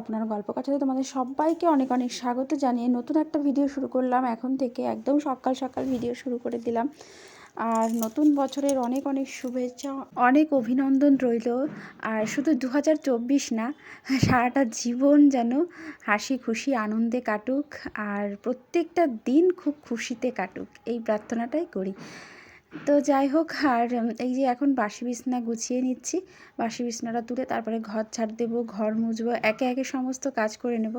কল্পনার গল্প কথাতে তোমাদের সবাইকে অনেক অনেক স্বাগত জানিয়ে নতুন একটা ভিডিও শুরু করলাম। এখন থেকে একদম সকাল সকাল ভিডিও শুরু করে দিলাম। আর নতুন বছরের অনেক অনেক শুভেচ্ছা, অনেক অভিনন্দন রইল। আর শুধু দু হাজার চব্বিশ না, সারাটা জীবন যেন হাসি খুশি আনন্দে কাটুক। আর প্রত্যেকটা দিন খুব খুশিতে কাটুক। এই প্রার্থনাটাই করি। তো যাই হোক, আর এই যে এখন বাসি বিছনা গুছিয়ে নিচ্ছি। বাসি বিছনাটা তুলে তারপরে ঘর ছাড় দেবো, ঘর মুছবো, একে একে সমস্ত কাজ করে নেব।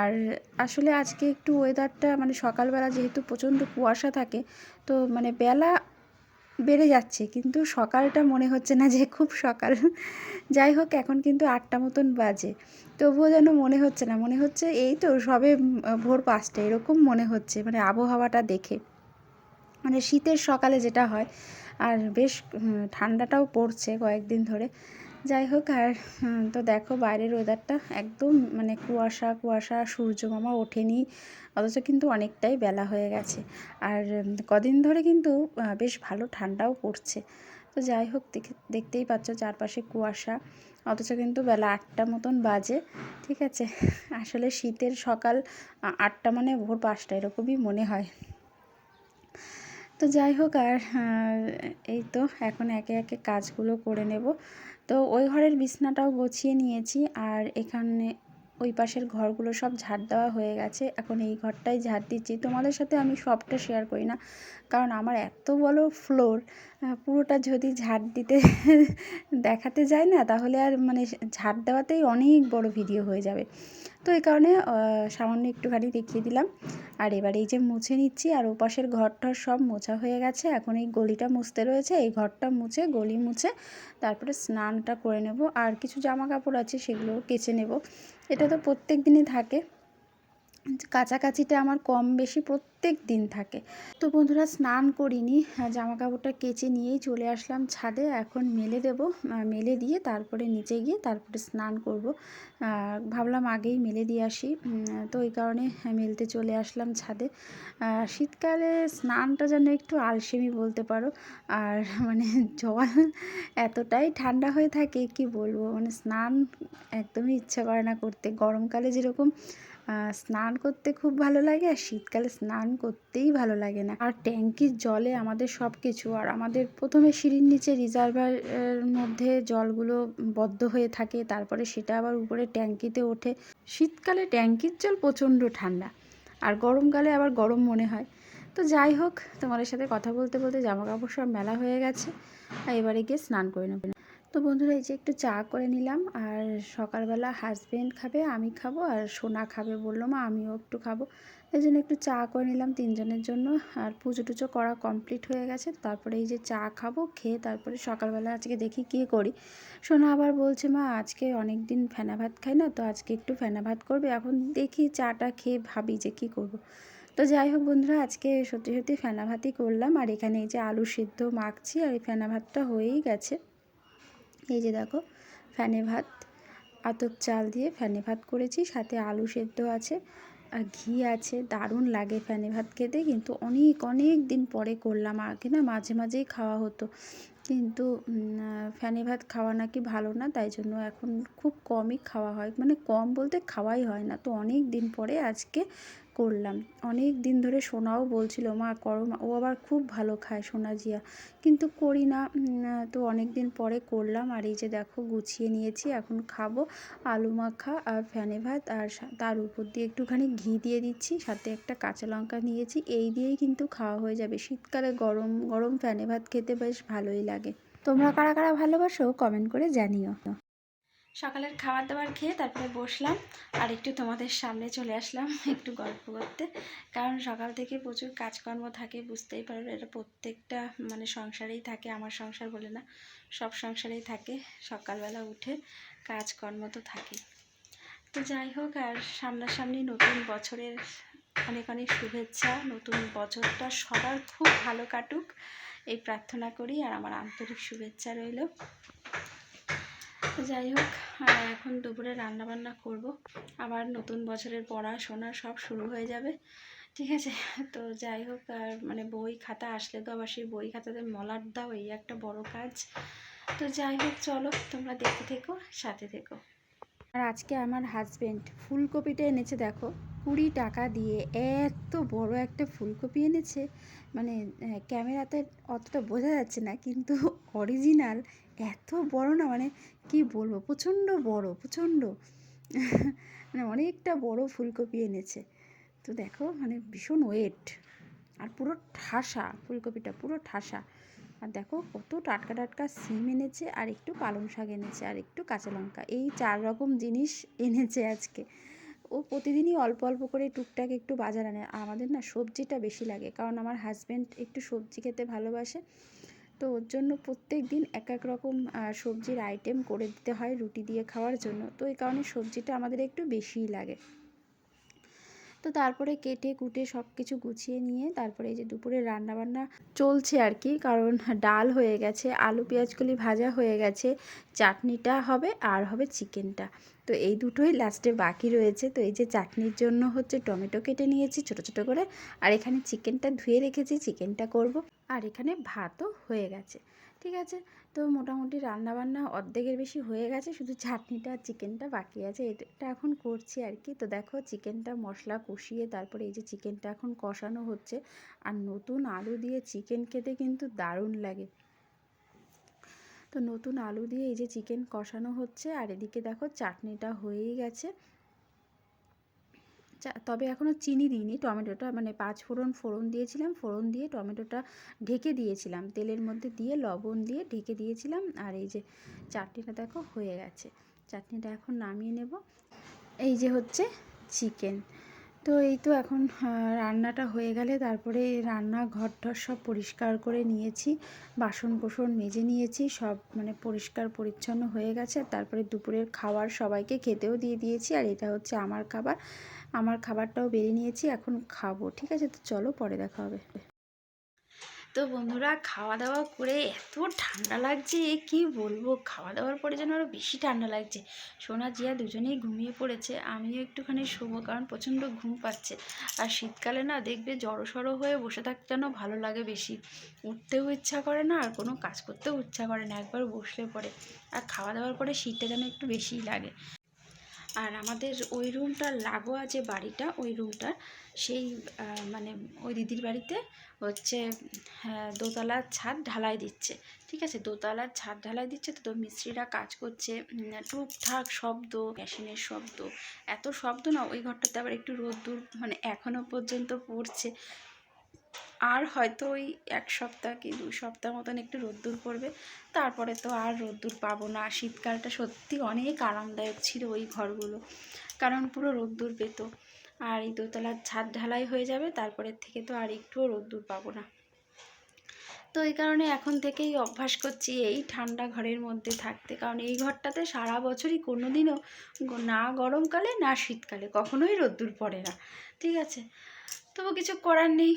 আর আসলে আজকে একটু ওয়েদারটা মানে সকালবেলা যেহেতু প্রচণ্ড কুয়াশা থাকে, তো মানে বেলা বেড়ে যাচ্ছে, কিন্তু সকালটা মনে হচ্ছে না যে খুব সকাল। যাই হোক, এখন কিন্তু আটটা মতন বাজে। তবুও যেন মনে হচ্ছে না, মনে হচ্ছে এই তো সবে ভোর পাঁচটা, এরকম মনে হচ্ছে মানে আবহাওয়াটা দেখে। মানে শীতের সকালে যেটা হয়, আর বেশ ঠান্ডাটাও পড়ছে কয়েকদিন ধরে। যাই হোক, আর তো দেখো বাইরের ওয়েদারটা একদম মানে কুয়াশা কুয়াশা সূর্য মামা ওঠেনি, অথচ কিন্তু অনেকটাই বেলা হয়ে গেছে। আর কদিন ধরে কিন্তু বেশ ভালো ঠান্ডাও পড়ছে। তো যাই হোক দেখতেই পাচ্ছ চারপাশে কুয়াশা, অথচ কিন্তু বেলা আটটা মতন বাজে, ঠিক আছে? আসলে শীতের সকাল আটটা মানে ভোর পাঁচটা, এরকমই মনে হয়। তো যাই হোক, আর এই তো এখন একে একে কাজগুলো করে নেব। তো ওই ঘরের বিছনাটাও গুছিয়ে নিয়েছি, আর এখানে ওই পাশের ঘরগুলো সব ঝাড় দেওয়া হয়ে গেছে। এখন এই ঘরটাই ঝাড় দিচ্ছি। তোমাদের সাথে আমি সবটা শেয়ার করি না, কারণ আমার এত বড় ফ্লোর পুরোটা যদি ঝাড় দিতে দেখাতে যায় না, তাহলে আর মানে ঝাড় দেওয়াতেই অনেক বড় ভিডিও হয়ে যাবে। তো এই কারণে সামান্য একটুখানি দেখিয়ে দিলাম। আর এবার এই যে মুছে নিচ্ছি, আর ওপাশের ঘরটার সব মোছা হয়ে গেছে। এখন এই গলিটা মুছতে রয়েছে, এই ঘরটা মুছে, গলি মুছে, তারপরে স্নানটা করে নেব। আর কিছু জামা কাপড় আছে সেগুলো কেচে নেব। এটা তো প্রত্যেক দিনই থাকে। কাছাকাছিটা আমার কম বেশি প্রত্যেক দিন থাকে। তো বন্ধুরা স্নান করিনি জামা কাপড়টা কেচে নিয়েই চলে আসলাম ছাদে। এখন মেলে দেব মেলে দিয়ে তারপরে নিচে গিয়ে তারপরে স্নান করব। ভাবলাম আগেই মেলে দিয়ে আসি। তো ওই কারণে মেলতে চলে আসলাম ছাদে। শীতকালে স্নানটা যেন একটু আলসেমি বলতে পারো, আর মানে জল এতটাই ঠান্ডা হয়ে থাকে, কি বলব? মানে স্নান একদমই ইচ্ছা করে না করতে। গরমকালে যেরকম স্নান করতে খুব ভালো লাগে আর শীতকালে স্নান করতেই ভালো লাগে না। আর ট্যাঙ্কির জলে আমাদের সব কিছু আর আমাদের প্রথমে সিঁড়ির নিচে রিজার্ভার মধ্যে জলগুলো বদ্ধ হয়ে থাকে, তারপরে সেটা আবার উপরে ট্যাঙ্কিতে ওঠে। শীতকালে ট্যাঙ্কির জল প্রচণ্ড ঠান্ডা আর গরমকালে আবার গরম মনে হয়। তো যাই হোক, তোমাদের সাথে কথা বলতে বলতে জামা কাপড় সব মেলা হয়ে গেছে, আর এবারে গিয়ে স্নান করে নেবে। তো বন্ধুরা এই যে একটু চা করে নিলাম, আর সকালবেলা হাজব্যান্ড খাবে, আমি খাব, আর সোনা খাবে বলল মা, আমিও একটু খাব। এই জন্য একটু চা করে নিলাম তিনজনের জন্য, আর পুজো টুজো করা কমপ্লিট হয়ে গেছে। তারপরে এই যে চা খাব, খেয়ে তারপরে সকালবেলা আজকে দেখি কী করি। সোনা আবার বলছে, মা, আজকে অনেক দিন ফেনা ভাত খাই না, তো আজকে একটু ফেনা ভাত করবে, এখন দেখি চাটা খেয়ে ভাবি যে কী করব। তো যাই হোক বন্ধুরা, আজকে সত্যি সত্যি ফেনা ভাতই করলাম, আর এখানে এই যে আলু সিদ্ধ মাখছি, আর এই ফেনা ভাতটা হয়েই গেছে। এই যে দেখো, ফ্যানে ভাত, আতপ চাল দিয়ে ফ্যানে ভাত করেছি, সাথে আলু সেদ্ধ আছে আর ঘি আছে, দারুণ লাগে ফ্যানে ভাত খেতে, কিন্তু অনেক অনেক দিন পরে করলাম, আগে না মাঝে মাঝেই খাওয়া হতো, কিন্তু ফ্যানে ভাত খাওয়া নাকি ভালো না, তাই জন্য এখন খুব কমই খাওয়া হয় মানে কম বলতে খাওয়াই হয় না, তো অনেক দিন পরে আজকে করলাম। অনেক দিন ধরে সোনাও বলছিল, মা, করো মা। ও আবার খুব ভালো খায় সোনা জিয়া। কিন্তু করি না। তো অনেক দিন পরে করলাম। আর এই যে দেখো, গুছিয়ে নিয়েছি। এখন খাব আলু মাখা আর ফ্যানে ভাত আর তার উপর দিয়ে একটুখানি ঘি দিয়ে দিচ্ছি। সাথে একটা কাঁচা লঙ্কা নিয়েছি। এই দিয়েই কিন্তু খাওয়া হয়ে যাবে। শীতকালে গরম গরম ফ্যানে ভাত খেতে বেশ ভালোই লাগে। তোমরা কারা কারা ভালোবাসো কমেন্ট করে জানিও। সকালের খাবার দাবার খেয়ে তারপরে বসলাম আর একটু তোমাদের সামনে চলে আসলাম একটু গল্প করতে। কারণ সকাল থেকে প্রচুর কাজকর্ম থাকে, বুঝতেই পারো এটা প্রত্যেকটা মানে সংসারেই থাকে, আমার সংসার বলে না, সব সংসারেই থাকে, সকালবেলা উঠে কাজকর্ম তো থাকে। তো যাই হোক, আর সামনাসামনি নতুন বছরের অনেক অনেক শুভেচ্ছা, নতুন বছরটা সবার খুব ভালো কাটুক, এই প্রার্থনা করি, আর আমার আন্তরিক শুভেচ্ছা রইল। যাই হোক এখন দুপুরে রান্না বান্না করব। আবার নতুন বছরের পড়াশোনা সব শুরু হয়ে যাবে, ঠিক আছে? তো যাই হোক, আর মানে বই খাতা আসলে তো আবার সেই বই খাতাতে মলার দাও, এই একটা বড় কাজ। তো যাই হোক, চলো, তোমরা দেখতে থেকো, সাথে থেকো। আর আজকে আমার হাজব্যান্ড ফুলকপিটা এনেছে, দেখো, কুড়ি টাকা দিয়ে। এত বড় একটা ফুলকপি এনেছে। মানে ক্যামেরাতে অতটা বোঝা যাচ্ছে না, কিন্তু অরিজিনাল এত বড় না মানে কি বলব? প্রচণ্ড বড়, প্রচণ্ড। মানে অনেকটা বড় ফুলকপি এনেছে। তো দেখো মানে ভীষণ ওয়েট আর পুরো ঠাসা, ফুলকপিটা পুরো ঠাসা। আর দেখো, কত টাটকা টাটকা সিম এনেছে, আর একটু পালং শাক এনেছে, আর একটু কাঁচা লঙ্কা। এই চার রকম জিনিস এনেছে আজকে। ও প্রতিদিনই অল্প অল্প করে টুকটাক একটু বাজার আনে। আমাদের না সবজিটা বেশি লাগে, কারণ আমার হাজব্যান্ড একটু সবজি খেতে ভালোবাসে। তো ওর জন্য প্রত্যেক দিন এক এক রকম সবজির আইটেম করে দিতে হয় রুটি দিয়ে খাওয়ার জন্য। তো এই কারণে সবজিটা আমাদের একটু বেশিই লাগে। তো তারপরে কেটে কুটে সব কিছু গুছিয়ে নিয়ে তারপরে এই যে দুপুরে রান্না বান্না চলছে আর কি, কারণ ডাল হয়ে গেছে, আলু, পেঁয়াজকলি ভাজা হয়ে গেছে, চাটনিটা হবে আর হবে চিকেনটা। তো এই দুটোই লাস্টে বাকি রয়েছে। তো এই যে চাটনির জন্য হচ্ছে টমেটো কেটে নিয়েছি ছোট ছোট করে, আর এখানে চিকেনটা ধুয়ে রেখেছি, চিকেনটা করব। আর এখানে ভাতও হয়ে গেছে। ঠিক আছে? তো মোটামুটি রান্না বান্না অর্ধেকের বেশি হয়ে গেছে, শুধু চাটনিটা আর চিকেনটা বাকি আছে। এটা এখন করছি আর কি। তো দেখো চিকেনটা মশলা কষিয়ে তারপরে এই যে চিকেনটা এখন কষানো হচ্ছে। আর নতুন আলু দিয়ে চিকেন খেতে কিন্তু দারুণ লাগে। তো নতুন আলু দিয়ে এই যে চিকেন কষানো হচ্ছে। আর এদিকে দেখো চাটনিটা হয়েই গেছে। তবে এখনও চিনি দিইনি। টমেটোটা মানে পাঁচ ফোড়ন ফোড়ন দিয়েছিলাম। ফোড়ন দিয়ে টমেটোটা ঢেকে দিয়েছিলাম। তেলের মধ্যে দিয়ে লবণ দিয়ে ঢেকে দিয়েছিলাম। আর এই যে চাটনিটা দেখো হয়ে গেছে। চাটনিটা এখন নামিয়ে নেব। এই যে হচ্ছে চিকেন। তো এই তো এখন রান্নাটা হয়ে গেলে তারপরে রান্না ঘর টর সব পরিষ্কার করে নিয়েছি। বাসন কোসন মেজে নিয়েছি। সব মানে পরিষ্কার পরিচ্ছন্ন হয়ে গেছে। তারপরে দুপুরের খাবার সবাইকে খেতেও দিয়ে দিয়েছি। আর এটা হচ্ছে আমার খাবার। আমার খাবারটাও বেরিয়ে নিয়েছি, এখন খাব। ঠিক আছে, তো চলো পরে দেখা হবে। তো বন্ধুরা খাওয়া দাওয়া করে এত ঠান্ডা লাগছে, কি বলব? খাওয়া দাওয়ার পরে যেন আরও বেশি ঠান্ডা লাগছে। সোনা জিয়া দুজনেই ঘুমিয়ে পড়েছে, আমিও একটুখানি শোবো, কারণ প্রচণ্ড ঘুম পাচ্ছে। আর শীতকালে না, দেখবে জড়ো সড়ো হয়ে বসে থাকতে যেন ভালো লাগে বেশি। উঠতেও ইচ্ছা করে না, আর কোনো কাজ করতেও ইচ্ছা করে না, একবার বসলে পরে। আর খাওয়া দাওয়ার পরে শীতটা যেন একটু বেশিই লাগে। আর আমাদের ওই রুমটার লাগোয়া যে বাড়িটা, ওই রুমটার সেই মানে ওই দিদির বাড়িতে হচ্ছে দোতলার ছাদ ঢালাই দিচ্ছে। ঠিক আছে? দোতলার ছাদ ঢালাই দিচ্ছে, তো তো মিস্ত্রিরা কাজ করছে টুকঠাক শব্দ, মেশিনের শব্দ। এত শব্দ না, ওই ঘরটাতে আবার একটু রোদ্দুর মানে এখনও পর্যন্ত পড়ছে। আর হয়তো ওই এক সপ্তাহ কি দুই সপ্তাহ মতন একটু রোদ্দুর পড়বে। তারপরে তো আর রোদ্দুর পাবো না। শীতকালটা সত্যি অনেক আরামদায়ক ছিল ওই ঘরগুলো। কারণ পুরো রোদ্দুর পেত। আর এই দোতলার ছাদ ঢালাই হয়ে যাবে, তারপরের থেকে তো আর একটুও রোদ্দুর পাবো না। তো এই কারণে এখন থেকেই অভ্যাস করছি এই ঠান্ডা ঘরের মধ্যে থাকতে। কারণ এই ঘরটাতে সারা বছরই কোনো দিনও না গরমকালে, না শীতকালে কখনোই রোদ্দুর পড়ে না। ঠিক আছে? তবু কিছু করার নেই।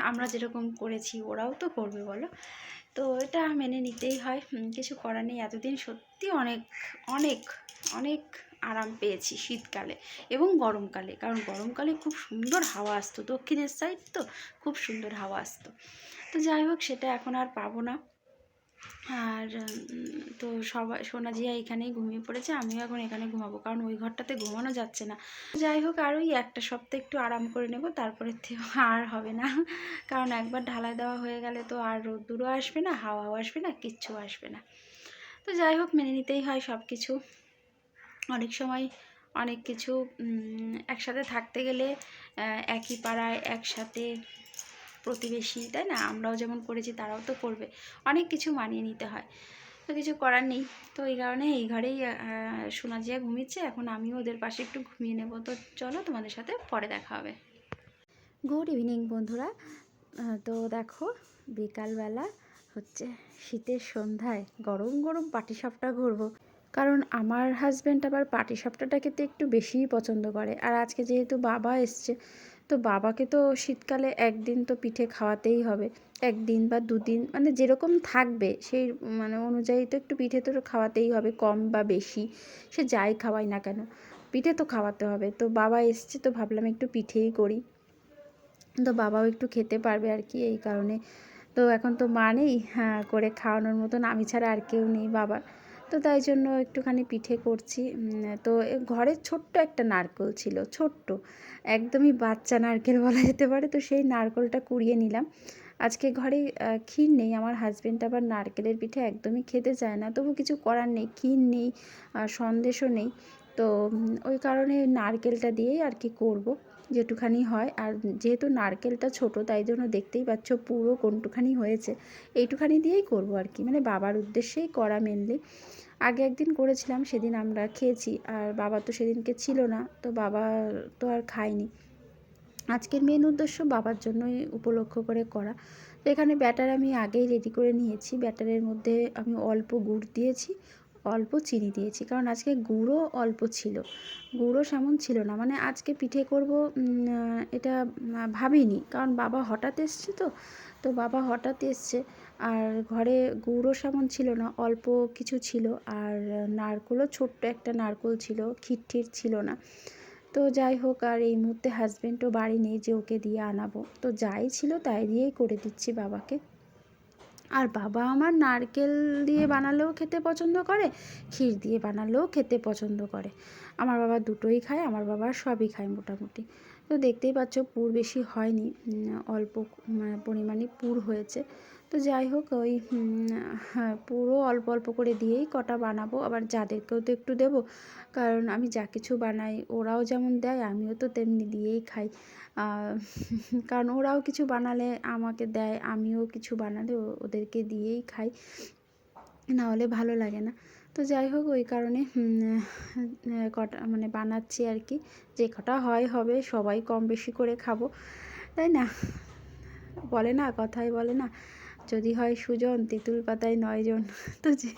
আমরা যেরকম করেছি ওরাও তো করবে বলো। তো এটা মেনে নিতেই হয়। কিছু করার নেই। এতদিন সত্যি অনেক অনেক অনেক আরাম পেয়েছি শীতকালে এবং গরমকালে। কারণ গরমকালে খুব সুন্দর হাওয়া আসতো। দক্ষিণের সাইড তো খুব সুন্দর হাওয়া আসতো। তো যাই হোক, সেটা এখন আর পাবো না। আর তো সবাই, সোনাজিয়া এখানেই ঘুমিয়ে পড়েছে, আমিও এখন এখানে ঘুমাবো, কারণ ওই ঘরটাতে ঘুমানো যাচ্ছে না। যাই হোক আর ওই একটা সপ্তাহ একটু আরাম করে নেব, তারপরে আর হবে না। কারণ একবার ঢালাই দেওয়া হয়ে গেলে তো আর রোদ্দুরও আসবে না, হাওয়াও আসবে না, কিচ্ছু আসবে না। তো যাই হোক, মেনে নিতেই হয় সব কিছু অনেক সময় অনেক কিছু একসাথে থাকতে গেলে একই পাড়ায় একসাথে প্রতিবেশী, তাই না? আমরাও যেমন করেছি তারাও তো করবে অনেক কিছু মানিয়ে নিতে হয়। তো কিছু করার নেই। তো এই কারণে এই ঘরেই সোনাজিয়া ঘুমিয়েছে। এখন আমিও ওদের পাশে একটু ঘুমিয়ে নেব। তো চলো তোমাদের সাথে পরে দেখা হবে। গুড ইভিনিং বন্ধুরা। তো দেখো, বিকালবেলা হচ্ছে শীতের সন্ধ্যায় গরম গরম পাটিসাপটা ঘুরবো। কারণ আমার হাজব্যান্ড আবার পাটিসাপটাটা খেতে একটু বেশিই পছন্দ করে। আর আজকে যেহেতু বাবা এসছে তো বাবাকে তো শীতকালে একদিন তো পিঠে খাওয়াতেই হবে। একদিন বা দুদিন মানে যেরকম থাকবে, সেই মানে অনুযায়ী তো একটু পিঠে তো খাওয়াতেই হবে, কম বা বেশি। সে যাই খাওয়াই না কেন, পিঠে তো খাওয়াতে হবে। তো বাবা এসছে, তো ভাবলাম একটু পিঠেই করি। তো বাবাও একটু খেতে পারবে আর কি, এই কারণে। তো এখন তো মা নেই হ্যাঁ করে খাওয়ানোর মতন, আমি ছাড়া আর কেউ নেই বাবার। তো তাই জন্য একটুখানি পিঠে করছি। তো ঘরে ছোট্ট একটা নারকেল ছিল, ছোট্ট। একদমই বাচ্চা নারকেল বলা যেতে পারে, তো সেই নারকেলটা কুড়িয়ে নিলাম। আজকে ঘরে ক্ষীর নেই, আমার হাজব্যান্ড আবার নারকেলের পিঠে একদমই খেতে চায় না। তবু কিছু করার নেই, ক্ষীর নেই সন্দেশও নেই। তো ওই কারণে নারকেলটা দিয়েই আর কি করব। যেটুখানি হয়। আর যেহেতু নারকেলটা ছোট, তাই জন্য দেখতেই পাচ্ছ পুরো কোনটুখানি হয়েছে। এইটুখানি দিয়েই করব আর কি। মানে বাবার উদ্দেশ্যেই করা মেনলি আগে একদিন করেছিলাম, সেদিন আমরা খেয়েছি। আর বাবা তো সেদিনকে ছিল না, তো বাবা তো আর খায়নি। আজকের মেন উদ্দেশ্য বাবার জন্যই উপলক্ষ করে করা। তো এখানে ব্যাটার আমি আগেই রেডি করে নিয়েছি। ব্যাটারের মধ্যে আমি অল্প গুড় দিয়েছি। অল্প চিনি দিয়েছি, কারণ আজকে গুঁড়ো অল্প ছিল। গুঁড়ো সেমন ছিল না মানে আজকে পিঠে করব এটা ভাবিনি। কারণ বাবা হঠাৎ এসছে তো তো বাবা হঠাৎ এসছে, আর ঘরে গুঁড়ো সেমন ছিল না, অল্প কিছু ছিল, আর নারকোলও ছোট্ট একটা নারকোল ছিল খিটঠির ছিল না। তো যাই হোক, আর এই মুহূর্তে হাজব্যান্ডও বাড়ি নেই যে ওকে দিয়ে আনাবো। তো যাই ছিল তাই দিয়েই করে দিচ্ছি বাবাকে। আর বাবা আমার নারকেল দিয়ে বানালেও খেতে পছন্দ করে, ক্ষীর দিয়ে বানালেও খেতে পছন্দ করে। আমার বাবা দুটোই খায়, আমার বাবা সবই খায় মোটামুটি। তো দেখতেই পাচ্ছ পুর বেশি হয়নি অল্প মানে পরিমাণে পুর হয়েছে। তো যাই হোক, ওই হ্যাঁ পুরো অল্প অল্প করে দিয়েই কটা বানাবো। আবার যাদেরকেও তো একটু দেবো, কারণ আমি যা কিছু বানাই ওরাও যেমন দেয়, আমিও তো তেমনি দিয়েই খাই। কারণ ওরাও কিছু বানালে আমাকে দেয়, আমিও কিছু বানালে ওদেরকে দিয়েই খাই। না হলে ভালো লাগে না। তো যাই হোক, ওই কারণে কটা মানে বানাচ্ছি আর কি। যে কটা হয়, হবে, সবাই কম বেশি করে খাব। তাই না? বলে না, কথাই বলে না। যদি হয় সুজন, তেঁতুল পাতায় নয়জন তো যে,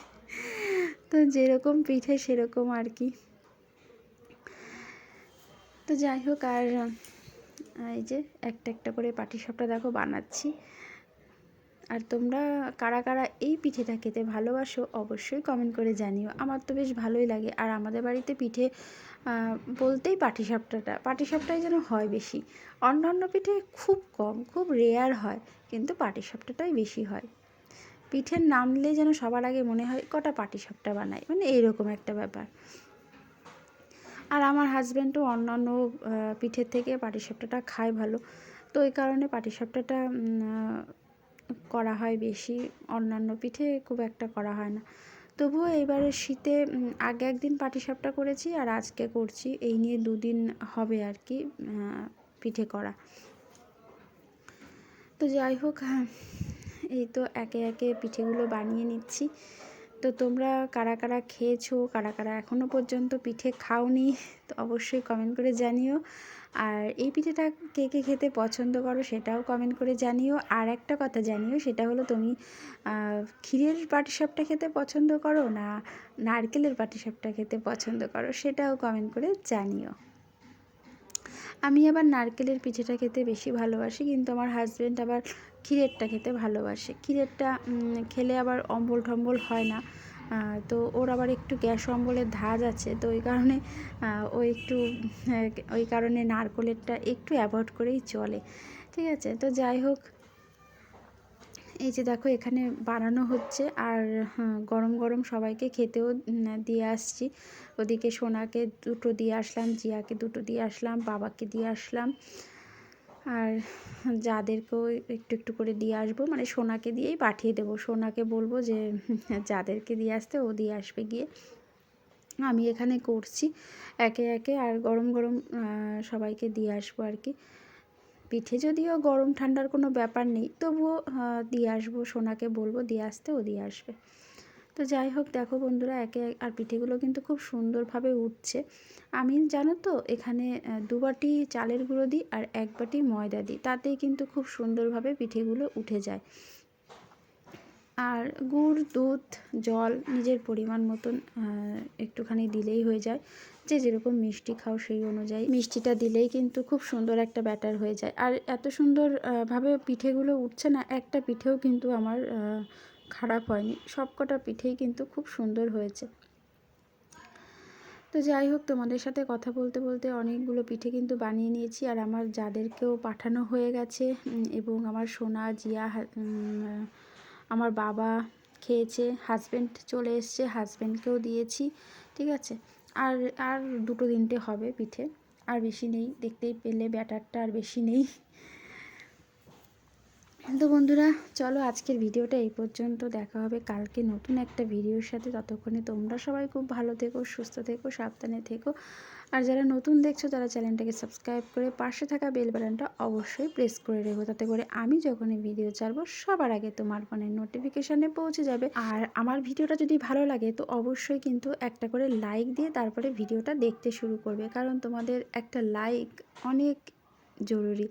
তো যেরকম পিঠে সেরকম আর কি। তো যাই হোক, আর এই যে একটা একটা করে পাটিসাপটা দেখো বানাচ্ছি। আর তোমরা কারা কারা এই পিঠেটা খেতে ভালোবাসো অবশ্যই কমেন্ট করে জানিও। আমার তো বেশ ভালোই লাগে। আর আমাদের বাড়িতে পিঠে বলতেই পাটিসাপটাটা, পাটিসাপটাই যেন হয় বেশি। অন্যান্য পিঠে খুব কম, খুব রেয়ার হয়, কিন্তু পাটিসাপটাটাই বেশি হয়। পিঠের নামলে যেন সবার আগে মনে হয় কটা পাটিসাপটা বানাই মানে এইরকম একটা ব্যাপার। আর আমার হাজব্যান্ডও অন্যান্য পিঠের থেকে পাটিসাপটাটা খায় ভালো। তো ওই কারণে পাটিসাপটাটা করা হয় বেশি। অন্যান্য পিঠে খুব একটা করা হয় না। তবুও এবারে শীতে আগে একদিন পাটিসাপটা করেছি আর আজকে করছি। এই নিয়ে দুদিন হবে আর কি পিঠে করা। তো যাই হোক এই তো একে একে পিঠেগুলো বানিয়ে নিচ্ছি। তো তোমরা কারা কারা খেয়েছো, কারা কারা এখনও পর্যন্ত পিঠে খাওনি, তো অবশ্যই কমেন্ট করে জানিও। আর এই পিঠেটা কে কে খেতে পছন্দ করো সেটাও কমেন্ট করে জানিও। আর একটা কথা জানিও, সেটা হলো তুমি ক্ষীরের পাটিসাপটা খেতে পছন্দ করো না নারকেলের পাটিসাপটা খেতে পছন্দ করো সেটাও কমেন্ট করে জানিও। আমি আবার নারকেলের পিঠেটা খেতে বেশি ভালোবাসি, কিন্তু আমার হাজব্যান্ড আবার ক্ষীরেরটা খেতে ভালোবাসে। ক্ষীরেরটা খেলে আবার অম্বল টম্বল হয় না। তো ওর আবার একটু গ্যাস অম্বলের ধাজ আছে, তো ওই কারণে ও একটু ওই কারণে নারকোলেরটা একটু অ্যাভয়েড করেই চলে। ঠিক আছে? তো যাই হোক, এই যে দেখো এখানে বানানো হচ্ছে আর গরম গরম সবাইকে খেতেও দিয়ে আসছি। ওদিকে সোনাকে দুটো দিয়ে আসলাম, জিয়াকে দুটো দিয়ে আসলাম, বাবাকে দিয়ে আসলাম। আর যাদেরকেও একটু একটু করে দিয়ে আসব মানে সোনাকে দিয়েই পাঠিয়ে দেবো। সোনাকে বলব যে যাদেরকে দিয়ে আসতে ও দিয়ে আসবে গিয়ে। আমি এখানে করছি, একে একে আর গরম গরম সবাইকে দিয়ে আসব আর কি। পিঠে যদিও গরম ঠান্ডার কোনো ব্যাপার নেই, তবুও দিয়ে আসব, সোনাকে বলব দিয়ে আসতে, ও দিয়ে আসবে। তো যাই হোক, দেখো বন্ধুরা, একে আর পিঠেগুলো কিন্তু খুব সুন্দরভাবে উঠছে। আমি, জানো তো, এখানে দু বাটি চালের গুঁড়ো দিই আর এক বাটি ময়দা দিই। তাতেই কিন্তু খুব সুন্দরভাবে পিঠেগুলো উঠে যায়। আর গুড়, দুধ, জল নিজের পরিমাণ মতন একটুখানি দিলেই হয়ে যায়। যে যেরকম মিষ্টি খাও সেই অনুযায়ী মিষ্টিটা দিলেই কিন্তু খুব সুন্দর একটা ব্যাটার হয়ে যায়। আর এত সুন্দরভাবে পিঠেগুলো উঠছে না, একটা পিঠেও কিন্তু আমার খারাপ হয়নি। সব কটা পিঠেই কিন্তু খুব সুন্দর হয়েছে। তো যাই হোক, তোমাদের সাথে কথা বলতে বলতে অনেকগুলো পিঠে কিন্তু বানিয়ে নিয়েছি। আর আমার যাদেরকেও পাঠানো হয়ে গেছে এবং আমার সোনা, জিয়া আমার বাবা খেয়েছে হাজব্যান্ড চলে এসছে হাজব্যান্ডকেও দিয়েছি, ঠিক আছে? আর আর দুটো তিনটে হবে পিঠে। আর বেশি নেই, দেখতেই পেলে ব্যাটারটা আর বেশি নেই। তো বন্ধুরা, চলো আজকের ভিডিওটা এই পর্যন্ত। দেখা হবে কালকে নতুন একটা ভিডিওর সাথে। ততক্ষণে তোমরা সবাই খুব ভালো থেকো, সুস্থ থেকো, সাবধানে থেকো। আর যারা নতুন দেখছ, তারা চ্যানেলটাকে সাবস্ক্রাইব করে পাশে থাকা বেল বাটনটা অবশ্যই প্রেস করে রেখো। তাতে করে আমি যখনই ভিডিও ছাড়বো, সবার আগে তোমার ফোনের নোটিফিকেশানে পৌঁছে যাবে। আর আমার ভিডিওটা যদি ভালো লাগে, তো অবশ্যই কিন্তু একটা করে লাইক দিয়ে তারপরে ভিডিওটা দেখতে শুরু করবে। কারণ তোমাদের একটা লাইক অনেক জরুরি।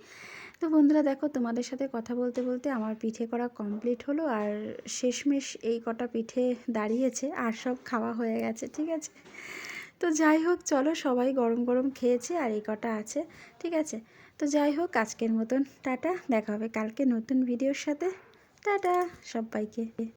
তো বন্ধুরা দেখো, তোমাদের সাথে কথা বলতে বলতে আমার পিঠে করা কমপ্লিট হলো আর শেষমেশ এই কটা পিঠে দাঁড়িয়েছে আর সব খাওয়া হয়ে গেছে, ঠিক আছে? তো যাই হোক, চলো সবাই গরম গরম খেয়েছে আর এই কটা আছে, ঠিক আছে? তো যাই হোক, আজকের মতন টাটা, দেখা হবে কালকে নতুন ভিডিওর সাথে। টাটা সবাইকে।